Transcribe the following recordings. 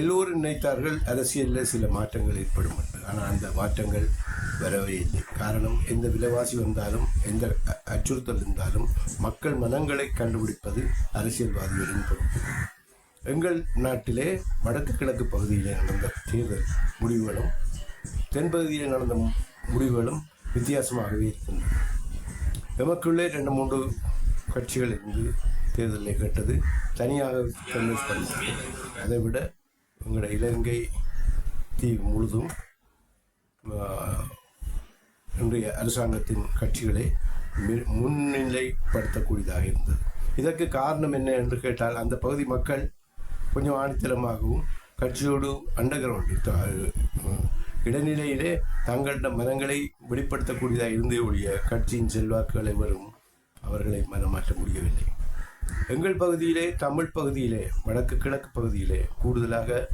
எல்லோரும் நினைத்தார்கள் அரசியலில் சில மாற்றங்கள் ஏற்படும். ஆனால் அந்த மாற்றங்கள் வரவே இல்லை. காரணம் எந்த விலைவாசி வந்தாலும் எந்த அச்சுறுத்தல் இருந்தாலும் மக்கள் மனங்களை கண்டுபிடிப்பது அரசியல்வாதிகளின் பொறுப்பு. எங்கள் நாட்டிலே வடக்கு கிழக்கு பகுதியிலே நடந்த தேர்தல் முடிவுகளும் தென்பகுதியிலே நடந்த முடிவுகளும் வித்தியாசமாகவே இருக்கின்றன. எமக்குள்ளே ரெண்டு மூன்று கட்சிகள் இருந்து தேர்தலை கேட்டது தனியாக கன்வின்ஸ் பண்ணது அதை விட எங்களோட இலங்கை தீவு முழுதும் இன்றைய அரசாங்கத்தின் கட்சிகளை முன்னிலைப்படுத்தக்கூடியதாக இருந்தது. இதற்கு காரணம் என்ன என்று கேட்டால் அந்த பகுதி மக்கள் கொஞ்சம் ஆணித்தரமாகவும் கட்சியோடு அண்டர் கிரவுண்ட் இடைநிலையிலே தங்களிடம் மனங்களை வெளிப்படுத்தக்கூடியதாக இருந்தே ஒழிய கட்சியின் செல்வாக்குகளை வரும் அவர்களை மனமாற்ற முடியவில்லை. எங்கள் பகுதியிலே தமிழ் பகுதியிலே வடக்கு கிழக்கு பகுதியிலே கூடுதலாக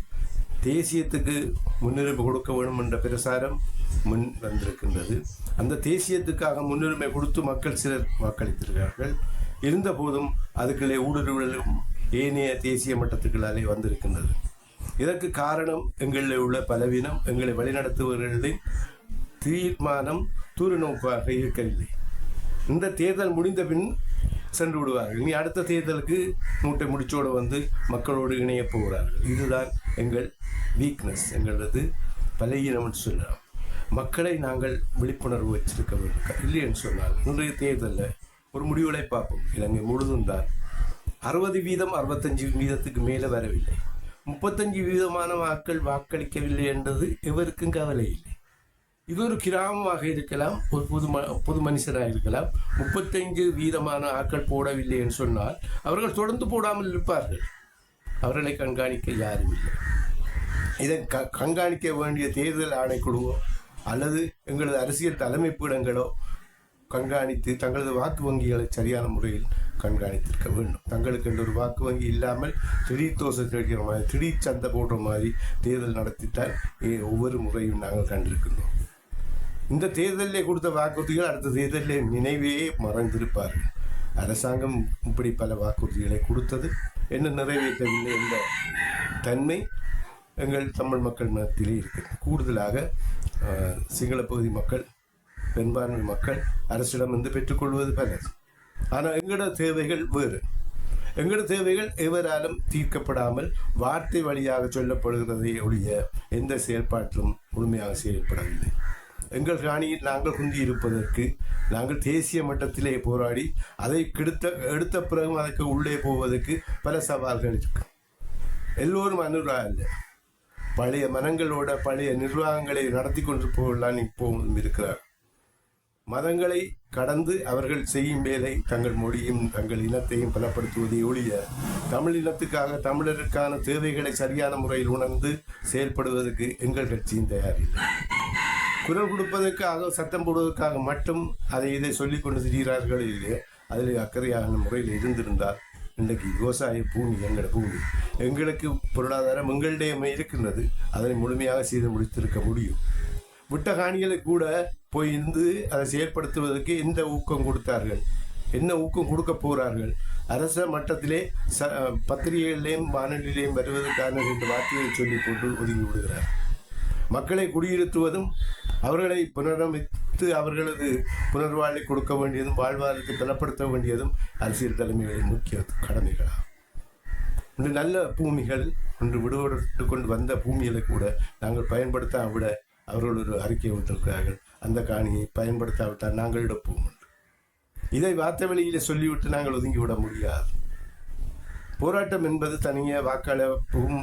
தேசியத்துக்கு முன்னுரிமை கொடுக்க வேண்டும் என்ற பிரசாரம் முன் வந்திருக்கின்றது. அந்த தேசியத்துக்காக முன்னுரிமை கொடுத்து மக்கள் சிலர் வாக்களித்திருக்கிறார்கள். இருந்தபோதும் அதுக்குள்ளே ஊடுருவலும் ஏனைய தேசிய மட்டத்துக்களாலே வந்திருக்கின்றது. இதற்கு காரணம் எங்களில் உள்ள பலவீனம் எங்களை வழிநடத்துபவர்களின் தீர்மானம் தூர நோக்காக இருக்கவில்லை. இந்த தேர்தல் முடிந்த பின் சென்று விடுவார்கள் இனி அடுத்த தேர்தலுக்கு மூட்டை முடிச்சோடு வந்து மக்களோடு இணையப் போகிறார்கள். இதுதான் எங்கள் வீக்னஸ் எங்களது பலகீனம் என்று சொல்லலாம். மக்களை நாங்கள் விழிப்புணர்வு வச்சிருக்க வேண்டும். இல்லை என்று சொன்னால் இன்றைய தேர்தலில் ஒரு முடிவுகளை பார்ப்போம். இலங்கை முழுதும் தான். அறுபது வீதம் அறுபத்தஞ்சு வீதத்துக்கு மேலே வரவில்லை. முப்பத்தஞ்சு வீதமான வாக்கள் வாக்களிக்கவில்லை என்றது எவருக்கும் கவலை இல்லை. இது ஒரு கிராமமாக இருக்கலாம் ஒரு பொது ம பொது மனுஷராக இருக்கலாம். முப்பத்தைந்து வீதமான ஆட்கள் போடவில்லை என்று சொன்னால் அவர்கள் தொடர்ந்து போடாமல் இருப்பார்கள். அவர்களை கண்காணிக்க யாரும் இல்லை. இதை க கண்காணிக்க வேண்டிய தேர்தல் ஆணைக்குழுவோ அல்லது எங்களது அரசியல் தலைமை பீடங்களோ கண்காணித்து தங்களது வாக்கு வங்கிகளை சரியான முறையில் கண்காணித்திருக்க வேண்டும். தங்களுக்கு ஒரு வாக்கு வங்கி இல்லாமல் திடீர் தோசை கிடைக்கிற மாதிரி திடீர் சந்தை போடுற மாதிரி தேர்தல் நடத்திட்டால் ஒவ்வொரு முறையும் நாங்கள் கண்டிருக்கின்றோம். இந்த தேர்தலிலே கொடுத்த வாக்குறுதிகள் அடுத்த தேர்தலில் நினைவே மறந்திருப்பார்கள் அரசாங்கம் இப்படி பல வாக்குறுதிகளை கொடுத்தது. என்ன நிறைவேற்றவில்லை என்ற தன்மை எங்கள் தமிழ் மக்கள் மத்தியிலே இருக்கிறது. கூடுதலாக சிங்கள பகுதி மக்கள் பெரும்பான்மை மக்கள் அரசிடம் இருந்து பெற்றுக்கொள்வது பலர் ஆனால் எங்களோட தேவைகள் வேறு. எங்களோட தேவைகள் எவராலும் தீர்க்கப்படாமல் வார்த்தை வழியாக சொல்லப்படுகிறதை ஒழிய எந்த செயல்பாட்டிலும் முழுமையாக செயல்படவில்லை. எங்கள் காணியில் நாங்கள் குந்தி இருப்பதற்கு நாங்கள் தேசிய மட்டத்திலே போராடி அதை கெடுத்த எடுத்த பிறகும் அதற்கு உள்ளே போவதற்கு பல சவால்கள் இருக்கு. எல்லோரும் அனுரா இல்லை பழைய மனங்களோட பழைய நிர்வாகங்களை நடத்தி கொண்டு போகலாம் இப்போதும் இருக்கிறார். மதங்களை கடந்து அவர்கள் செய்யும் வேலை தங்கள் மொழியும் தங்கள் இனத்தையும் பலப்படுத்துவதை ஒழிய தமிழ் இனத்துக்காக தமிழருக்கான தேவைகளை சரியான முறையில் உணர்ந்து செயல்படுவதற்கு எங்கள் கட்சியும் தயாரில்லை. குரல் கொடுப்பதற்காக சத்தம் போடுவதற்காக மட்டும் அதை இதை சொல்லிக் கொண்டு திரிகிறார்கள் இல்லையே? அதில் அக்கறையான முறையில் இருந்திருந்தால் இன்றைக்கு விவசாய பூமி எங்களோட பூமி எங்களுக்கு பொருளாதாரம் எங்களிடையே இருக்கின்றது. அதனை முழுமையாக செய்து முடித்திருக்க முடியும். விட்ட காணிகளை கூட போய் இருந்து அதை செயல்படுத்துவதற்கு எந்த ஊக்கம் கொடுத்தார்கள்? என்ன ஊக்கம் கொடுக்க போகிறார்கள்? அரச மட்டத்திலே ச பத்திரிகைகளிலேயும் வானொலியிலேயும் வருவதற்கான ரெண்டு வார்த்தையை சொல்லி போட்டு ஒதுங்கி விடுகிறார். மக்களை குடியிருத்துவதும் அவர்களை புனரமைத்து அவர்களது புனர்வாழ்வை கொடுக்க வேண்டியதும் வாழ்வாதாரத்தை பலப்படுத்த வேண்டியதும் அரசியல் தலைமைகளின் முக்கிய கடமைகளாகும் இன்று நல்ல பூமிகள் இன்று விடுபட்டு கொண்டு வந்த பூமிகளை கூட நாங்கள் பயன்படுத்தாம விட அவர்கள் ஒரு அறிக்கை விட்டிருக்கிறார்கள் அந்த காணியை பயன்படுத்தாவிட்டால் நாங்கள் இடப்போம் என்று. இதை வார்த்தை வழியிலே சொல்லிவிட்டு நாங்கள் ஒதுங்கி விட முடியாது. போராட்டம் என்பது தனியாக வாக்களிப்பும்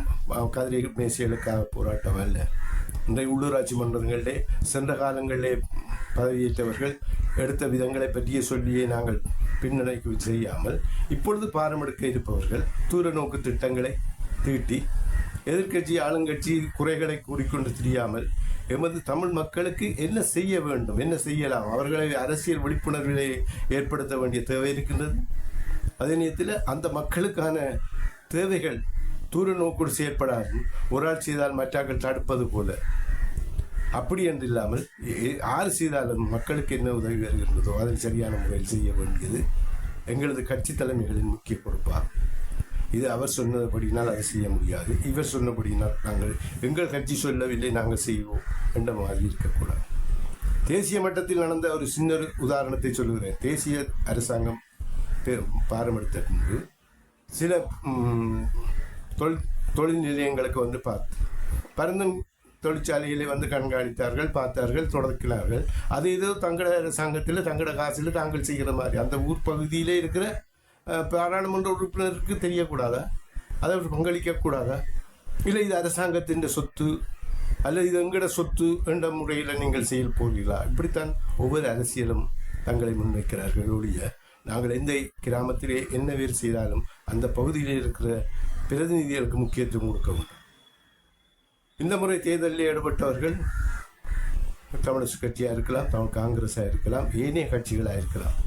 கதிரை மேசைகளுக்காக போராட்டம் அல்ல. இன்றைய உள்ளூராட்சி மன்றங்களிலே சென்ற காலங்களிலே பதவியேற்றவர்கள் எடுத்த விதங்களை பற்றிய சொல்லியே நாங்கள் பின்னடைக்கு செய்யாமல் இப்பொழுது பாரமெடுக்க இருப்பவர்கள் தூர நோக்கு திட்டங்களை தீட்டி எதிர்க்கட்சி ஆளுங்கட்சி குறைகளை கூறிக்கொண்டு தெரியாமல் எமது தமிழ் மக்களுக்கு என்ன செய்ய வேண்டும் என்ன செய்யலாம்? அவர்களை அரசியல் விழிப்புணர்விலே ஏற்படுத்த வேண்டிய தேவை இருக்கின்றது. அதே நேரத்தில் அந்த மக்களுக்கான தேவைகள் தூர நோக்கோடு செயற்படாது. ஒரு ஆள் செய்தால் மற்றாக்கள் தடுப்பது போல. அப்படி என்று இல்லாமல் எ- யார் செய்தாலும் மக்களுக்கு என்ன உதவி வருகின்றதோ அதை சரியான முறையில் செய்ய வேண்டியது எங்களது கட்சி தலைமைகளின் முக்கிய பொறுப்பாகும் இது அவர் சொன்னபடினால் அதை செய்ய முடியாது. இவர் சொன்னபடினால் நாங்கள் எங்கள் கட்சி சொல்லவில்லை நாங்கள் செய்வோம் என்ற மாதிரி இருக்கக்கூடாது. தேசிய மட்டத்தில் நடந்த ஒரு சின்ன ஒரு உதாரணத்தை சொல்லுகிறேன். தேசிய அரசாங்கம் பே- பாரமெடுத்த பின்பு சில தொழில் தொழில் நிலையங்களுக்கு வந்து பார்த்து பருந்தும் தொழிற்சாலைகளை வந்து கண்காணித்தார்கள் பார்த்தார்கள் தொடக்கிறார்கள் அது ஏதோ தங்கட அரசாங்கத்தில் தங்கட காசில் தாங்கள் செய்கிற மாதிரி. அந்த ஊர் பகுதியிலே இருக்கிற பாராளுமன்ற உறுப்பினருக்கு தெரியக்கூடாதா? அதை பங்களிக்கக்கூடாதா? இல்லை இது அரசாங்கத்தின் சொத்து அல்லது இது எங்கட சொத்து என்ற முறையில் நீங்கள் செயல் போகிறீர்களா? இப்படித்தான் ஒவ்வொரு அரசியலும் தங்களை முன்வைக்கிறார்கள். ஒழிய நாங்கள் எந்த கிராமத்திலே என்ன வேறு செய்தாலும் அந்த பகுதியில் இருக்கிற பிரதிநிதிகளுக்கு முக்கியத்துவம் கொடுக்க வேண்டும் இந்த முறை தேர்தலில் ஈடுபட்டவர்கள் கம்யூனிஸ்ட் கட்சியாக இருக்கலாம் தமிழ் காங்கிரஸாக இருக்கலாம் ஏனைய கட்சிகளாக இருக்கலாம்.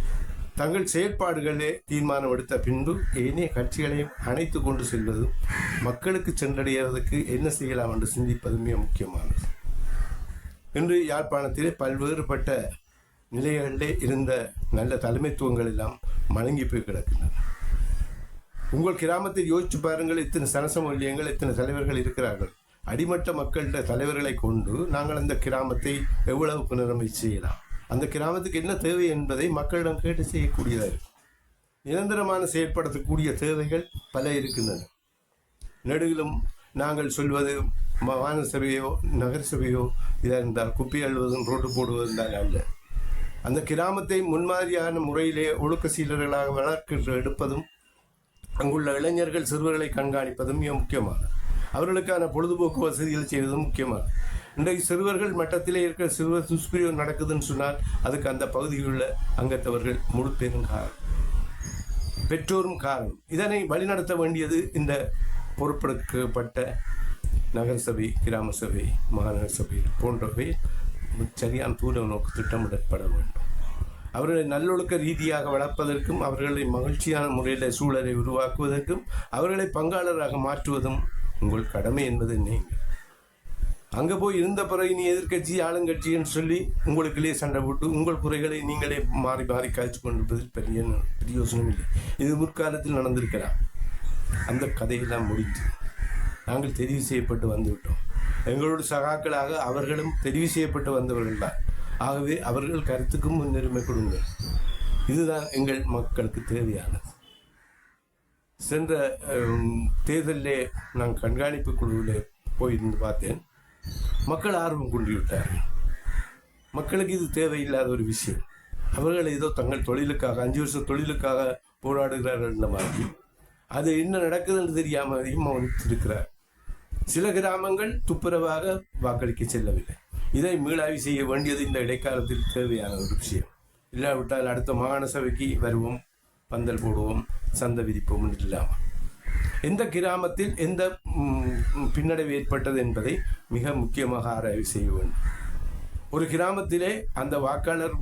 தங்கள் செயற்பாடுகளே தீர்மானம் எடுத்த பின்பு ஏனைய கட்சிகளையும் அணைத்து கொண்டு செல்வதும் மக்களுக்கு சென்றடைவதற்கு என்ன செய்யலாம் என்று சிந்திப்பது மிக முக்கியமானது. இன்று யாழ்ப்பாணத்திலே பல்வேறுபட்ட நிலைகளிலே இருந்த நல்ல தலைமைத்துவங்கள் எல்லாம் மலங்கி போய் கிடக்கின்றன. உங்கள் கிராமத்தில் யோசிச்சு பாருங்கள் இத்தனை சனசமூல்யங்கள் இத்தனை தலைவர்கள் இருக்கிறார்கள். அடிமட்ட மக்கள்கிட்ட தலைவர்களை கொண்டு நாங்கள் அந்த கிராமத்தை எவ்வளவு புனரமை செய்யலாம்? அந்த கிராமத்துக்கு என்ன தேவை என்பதை மக்களிடம் கேட்டு செய்யக்கூடியதாக இருக்கும். நிரந்தரமான செயற்படுத்தக்கூடிய தேவைகள் பல இருக்கின்றன. நெடுகிலும் நாங்கள் சொல்வது மாகாண சபையோ நகரசபையோ இதாக இருந்தால் குப்பை அழுவதும் ரோட்டு போடுவதும் தான் அல்ல. அந்த கிராமத்தை முன்மாதிரியான முறையிலே ஒழுக்க சீலர்களாக வளர்க்க எடுப்பதும் அங்குள்ள இளைஞர்கள் சிறுவர்களை கண்காணிப்பதும் மிக முக்கியமானது. அவர்களுக்கான பொழுதுபோக்கு வசதிகள் செய்வதும் முக்கியமானது. இன்றைக்கு சிறுவர்கள் மட்டத்திலே இருக்கிற சிறுவர் துஷ்பிரியம் நடக்குதுன்னு சொன்னால் அதுக்கு அந்த பகுதியில் உள்ள அங்கத்தவர்கள் முழு பெரும் காரணம். பெற்றோரும் காரணம். இதனை வழிநடத்த வேண்டியது இந்த பொறுப்பெடுக்கப்பட்ட நகரசபை கிராம சபை மாநகர சபை போன்றவை சரியான தூர நோக்கு திட்டமிடப்பட வேண்டும். அவர்களை நல்லொழுக்க ரீதியாக வளர்ப்பதற்கும் அவர்களை மகிழ்ச்சியான முறையில் சூழலை உருவாக்குவதற்கும் அவர்களை பங்காளராக மாற்றுவதும் உங்கள் கடமை என்பது நீங்கள். அங்கே போய் இருந்த பிறகு நீ எதிர்க்கட்சி ஆளுங்கட்சின்னு சொல்லி உங்களுக்குள்ளேயே சண்டை போட்டு உங்கள் குறைகளை நீங்களே மாறி மாறி காய்ச்சி கொண்டிருப்பதில் பெரிய பிரயோசனம் இல்லை. இது முற்காலத்தில் நடந்திருக்கலாம். அந்த கதையெல்லாம் முடித்து நாங்கள் தெரிவு செய்யப்பட்டு வந்துவிட்டோம். எங்களோட சகாக்களாக அவர்களும் தெரிவு செய்யப்பட்டு வந்தவர்கள் தான். ஆகவே அவர்கள் கருத்துக்கும் முன்னுரிமை கொடுங்கள் இதுதான் எங்கள் மக்களுக்கு தேவையானது. சென்ற தேர்தலிலே நான் கண்காணிப்பு குழுவில் போயிருந்து பார்த்தேன். மக்கள் ஆர்வம் கொண்டு விட்டார்கள் மக்களுக்கு இது தேவையில்லாத ஒரு விஷயம். அவர்கள் ஏதோ தங்கள் தொழிலுக்காக அஞ்சு வருஷம் தொழிலுக்காக போராடுகிறார்கள் என்ற மாதிரி. அது என்ன நடக்குதுன்னு தெரியாமல் அதிகமாக இருக்கிறார் சில கிராமங்கள் துப்புரவாக வாக்களிக்க செல்லவில்லை. இதை மீளாய்வு செய்ய வேண்டியது இந்த இடைக்காலத்தில் தேவையான ஒரு விஷயம். இல்லாவிட்டால் அடுத்த மாகாண சபைக்கு வருவோம் பந்தல் போடுவோம் சந்தை விதிப்போம் இல்லாமல். எந்த கிராமத்தில் எந்த பின்னடைவு ஏற்பட்டது என்பதை மிக முக்கியமாக ஆராய்வு செய்ய வேண்டும். ஒரு கிராமத்திலே அந்த வாக்காளர்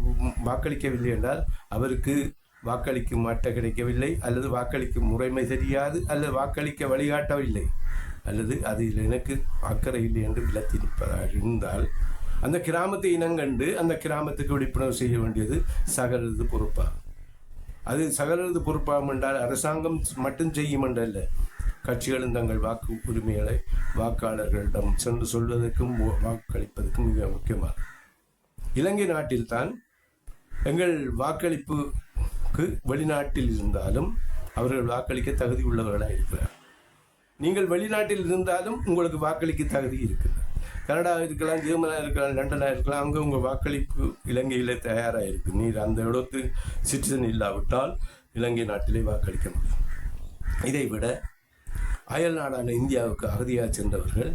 வாக்களிக்கவில்லை என்றால் அவருக்கு வாக்களிக்கும் மாட்ட கிடைக்கவில்லை அல்லது வாக்களிக்கும் முறைமை தெரியாது அல்லது வாக்களிக்க வழிகாட்டவில்லை. அல்லது அதில் எனக்கு அக்கறை இல்லை என்று விளத்திருப்பதாக இருந்தால் அந்த கிராமத்தை இனங்கண்டு அந்த கிராமத்துக்கு விழிப்புணர்வு செய்ய வேண்டியது சகலது பொறுப்பாகும். அது சகலது பொறுப்பாகும் என்றால் அரசாங்கம் மட்டும் செய்யும் என்றல்ல. கட்சிகளும் தங்கள் வாக்கு உரிமைகளை வாக்காளர்களிடம் சென்று சொல்வதற்கும் வாக்களிப்பதற்கும் மிக முக்கியமாகும். இலங்கை நாட்டில்தான் எங்கள் வாக்களிப்புக்கு வெளிநாட்டில் இருந்தாலும் அவர்கள் வாக்களிக்க தகுதி உள்ளவர்களாக இருக்கிறார் நீங்கள் வெளிநாட்டில் இருந்தாலும் உங்களுக்கு வாக்களிக்க தகுதி இருக்குது கனடா இருக்கலாம் ஜெர்மனா இருக்கலாம் லண்டனாக இருக்கலாம் அங்கே உங்கள் வாக்களிப்பு இலங்கையில் தயாராக இருக்கு. நீர் அந்த இடத்து சிட்டிசன் இல்லாவிட்டால் இலங்கை நாட்டிலே வாக்களிக்க முடியும். இதை விட அயல் நாடான இந்தியாவுக்கு அகதியாக சென்றவர்கள்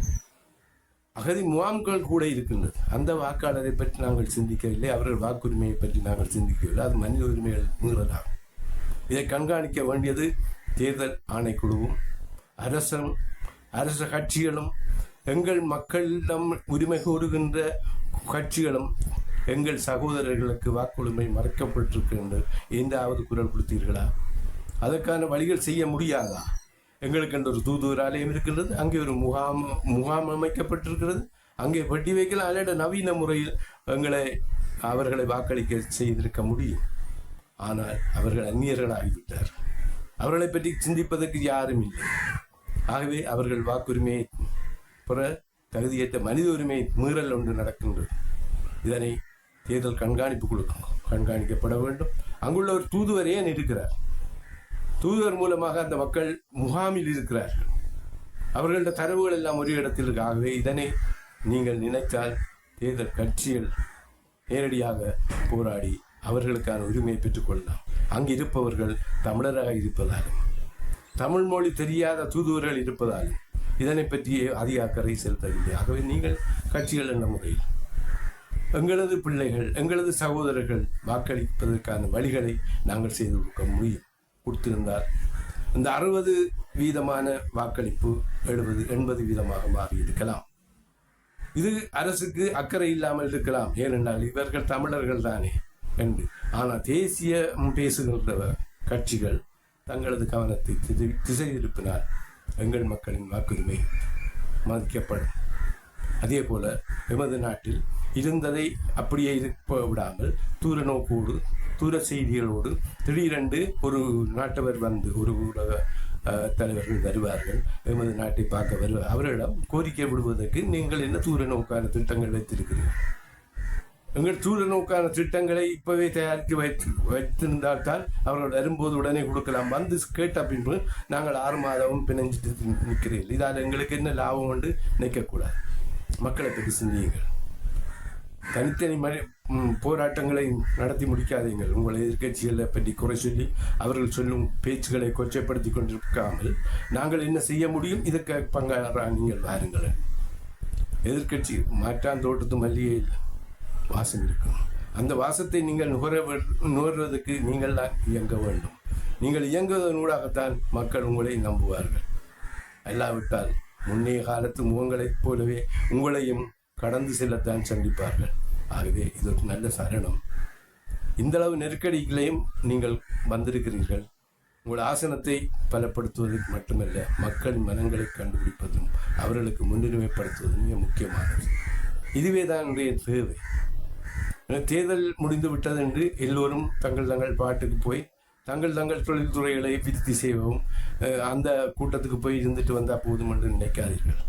அகதி முகாம்கள் கூட இருக்கின்றது. அந்த வாக்காளரை பற்றி நாங்கள் சிந்திக்கவில்லை அவர்கள் வாக்குரிமையை பற்றி நாங்கள் சிந்திக்கவில்லை. அது மனித உரிமைகள் மீறலாகும். இதை கண்காணிக்க வேண்டியது தேர்தல் ஆணைக்குழுவும் அரச அரச கட்சிகளும் எங்கள் மக்களிடம் உரிமை கோருகின்ற கட்சிகளும் எங்கள் சகோதரர்களுக்கு வாக்குரிமை மறைக்கப்பட்டிருக்கின்றது எந்தாவது குரல் கொடுத்தீர்களா? அதற்கான வழிகள் செய்ய முடியாதா? எங்களுக்கு என்ற ஒரு தூதுவர் ஆலயம் இருக்கின்றது அங்கே ஒரு முகாம் முகாம் அமைக்கப்பட்டிருக்கிறது. அங்கே வட்டி வைக்கலாம் அல்லது நவீன முறையில் எங்களை அவர்களை வாக்களிக்க செய்திருக்க முடியும். ஆனால் அவர்கள் அந்நியர்கள் ஆகிவிட்டார் அவர்களை பற்றி சிந்திப்பதற்கு யாரும் இல்லை. ஆகவே அவர்கள் வாக்குரிமையை புற தகுதியற்ற மனித உரிமை மீறல் ஒன்று நடக்கின்றது. இதனை தேர்தல் கண்காணிப்பு கொடுக்கும் கண்காணிக்கப்பட வேண்டும். அங்குள்ள ஒரு தூதுவர் ஏன் இருக்கிறார்? தூதுவர் மூலமாக அந்த மக்கள் முகாமில் இருக்கிறார்கள் அவர்களோட தரவுகள் எல்லாம் ஒரே இடத்தில் இருக்கு. ஆகவே இதனை நீங்கள் நினைத்தால் தேர்தல் கட்சிகள் நேரடியாக போராடி அவர்களுக்கான உரிமையை பெற்றுக்கொள்ளலாம். அங்கு இருப்பவர்கள் தமிழராக இருப்பதாலும். தமிழ் மொழி தெரியாத தூதுவர்கள் இருப்பதால் இதனை பற்றியே அதிக அக்கறை செலுத்தவில்லை. ஆகவே நீங்கள் கட்சிகள் என்ற முறையில் எங்களது பிள்ளைகள் எங்களது சகோதரர்கள் வாக்களிப்பதற்கான வழிகளை நாங்கள் செய்து கொடுக்க முடியும். கொடுத்திருந்தால் இந்த அறுபது வீதமான வாக்களிப்பு எழுபது எண்பது வீதமாக மாறி இருக்கலாம். இது அரசுக்கு அக்கறை இல்லாமல் இருக்கலாம். ஏனென்றால் இவர்கள் தமிழர்கள் தானே என்று. ஆனால் தேசிய பேசுகின்ற கட்சிகள் தங்களது கவனத்தை திசை- திசை திருப்பினால் எங்கள் மக்களின் வாக்குரிமை மதிக்கப்படும். அதே போல எமது நாட்டில் இருந்ததை அப்படியே இருப்ப விடாமல் தூர நோக்கோடு தூர செய்திகளோடு திடீரென்று ஒரு நாட்டவர் வந்து ஒரு ஊடக தலைவர்கள் வருவார்கள். எமது நாட்டை பார்க்க வருவார் அவரிடம் கோரிக்கை விடுவதற்கு நீங்கள் என்ன தூர நோக்கான திட்டங்கள் வைத்திருக்கிறீர்கள்? எங்கள் தூர திட்டங்களை இப்பவே தயாரித்து வைத்து வைத்திருந்தால் தான் அவர்கள் வரும்போது உடனே கொடுக்கலாம். வந்து கேட்ட பின்பு நாங்கள் ஆறு மாதமும் பிணைஞ்சிட்டு நிற்கிறீர்கள் இதால் எங்களுக்கு என்ன லாபம் என்று நினைக்கக்கூடாது மக்களை பற்றி சிந்தியுங்கள். தனித்தனி மனி போராட்டங்களை நடத்தி முடிக்காதீங்கள். உங்கள் எதிர்கட்சிகளை பற்றி குறை சொல்லி அவர்கள் சொல்லும் பேச்சுகளை கொச்சைப்படுத்தி கொண்டிருக்காமல் நாங்கள் என்ன செய்ய முடியும்? இதற்கு பங்காளராக நீங்கள் வாருங்கள். எதிர்கட்சி மாற்றான் தோட்டத்து இல்லை வாசம் இருக்கும். அந்த வாசத்தை நீங்கள் நுகர நுகர்வதற்கு நீங்கள் தான் இயங்க வேண்டும். நீங்கள் இயங்குவதனூடாகத்தான் மக்கள் உங்களை நம்புவார்கள். அல்லாவிட்டால் முன்னைய காலத்து முகங்களைப் போலவே உங்களையும் கடந்து செல்லத்தான் சந்திப்பார்கள். ஆகவே இது ஒரு நல்ல சரணம். இந்தளவு நெருக்கடிகளையும் நீங்கள் வந்திருக்கிறீர்கள். உங்கள் ஆசனத்தை பலப்படுத்துவதற்கு மட்டுமல்ல மக்களின் மனங்களை கண்டுபிடிப்பதும் அவர்களுக்கு முன்னுரிமைப்படுத்துவதும் மிக முக்கியமானது. இதுவே தான் என்னுடைய தேவை. தேர்தல் முடிந்து விட்டது என்று எல்லோரும் தங்கள் தங்கள் பாட்டுக்கு போய் தங்கள் தங்கள் தொழில்துறைகளை விருத்தி செய்யவும் அந்த கூட்டத்துக்கு போய் இருந்துட்டு வந்தால் போதும் என்று நினைக்காதீர்கள்.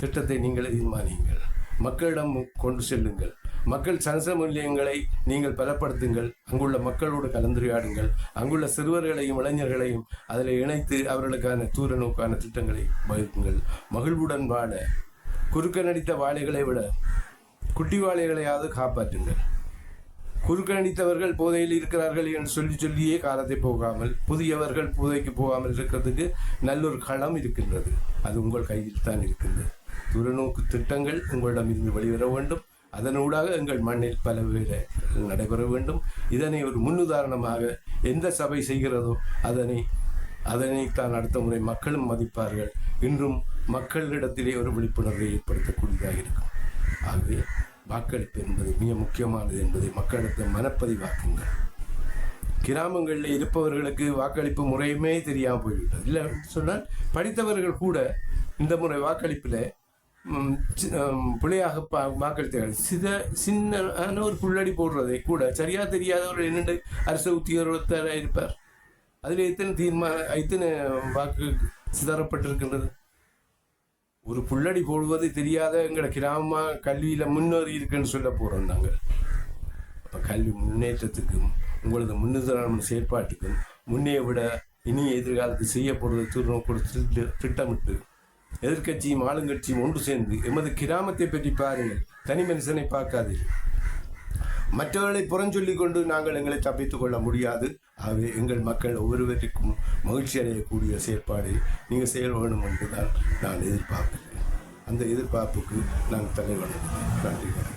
திட்டத்தை நீங்கள் தீர்மானியுங்கள். மக்களிடம் கொண்டு செல்லுங்கள். மக்கள் சனசமூலியங்களை நீங்கள் பலப்படுத்துங்கள். அங்குள்ள மக்களோடு கலந்துரையாடுங்கள். அங்குள்ள சிறுவர்களையும் இளைஞர்களையும் அதில் இணைத்து அவர்களுக்கான தூர நோக்கான திட்டங்களை வகுக்குங்கள். மகிழ்வுடன் வாழ குறுக்க நடித்த வாழைகளை விட குட்டி வாழைகளையாவது காப்பாற்றுங்கள். குறுக்கணித்தவர்கள் போதையில் இருக்கிறார்கள் என்று சொல்லி சொல்லியே காலத்தை போகாமல் புதியவர்கள் போதைக்கு போகாமல் இருக்கிறதுக்கு நல்லொரு களம் இருக்கின்றது. அது உங்கள் கையில் தான் இருக்கின்றது. துறநோக்கு திட்டங்கள் உங்களிடம் இருந்து வெளிவர வேண்டும். அதனூடாக எங்கள் மண்ணில் பல நடைபெற வேண்டும். இதனை ஒரு முன்னுதாரணமாக எந்த சபை செய்கிறதோ அதனை அதனைத்தான் அடுத்த முறை மக்களும் மதிப்பார்கள். இன்றும் மக்களிடத்திலே ஒரு விழிப்புணர்வை ஏற்படுத்தக்கூடியதாக இருக்கும். ஆகவே வாக்களிப்பு என்பது மிக முக்கியமானது என்பதை மக்களிடத்தில் மனப்பதிவாக்குங்கள். கிராமங்களில் இருப்பவர்களுக்கு வாக்களிப்பு முறையுமே தெரியாமல் போய்விட்டது. இல்லை சொன்னால் படித்தவர்கள் கூட இந்த முறை வாக்களிப்பில் பிள்ளையாக பா வாக்களித்தார்கள். சித சின்ன ஒரு புள்ளடி போடுறதை கூட சரியா தெரியாதவர்கள் என்னென்று அரசு உத்தியோகத்தராக இருப்பார். அதில் எத்தனை தீர்மா எத்தனை வாக்கு சிதறப்பட்டிருக்கின்றது? ஒரு புள்ளடி போடுவது தெரியாத எங்களை கிராம கல்வியில முன்னேறி இருக்குன்னு சொல்ல போறோம் நாங்கள். அப்ப கல்வி முன்னேற்றத்துக்கும் உங்களது முன்னுதாரண செயற்பாட்டுக்கும் முன்னே விட இனி எதிர்காலத்தில் செய்ய போறது துர்நோக்கோடு திட்டமிட்டு எதிர்க்கட்சியும் ஆளுங்கட்சியும் ஒன்று சேர்ந்து எமது கிராமத்தை பற்றி பாருங்கள். தனி மனுஷனை பார்க்காதீர்கள். மற்றவர்களை புறஞ்சொல்லிக் கொண்டு நாங்கள் எங்களை தப்பித்துக் கொள்ள முடியாது. ஆகவே எங்கள் மக்கள் ஒவ்வொருவருக்கும் மகிழ்ச்சி அடையக்கூடிய செயற்பாடு நீங்கள் செயல் வேணும் என்றுதான் நான் எதிர்பார்க்கிறேன். அந்த எதிர்பார்ப்புக்கு நான் தலைவணங்குகிறேன். நன்றி.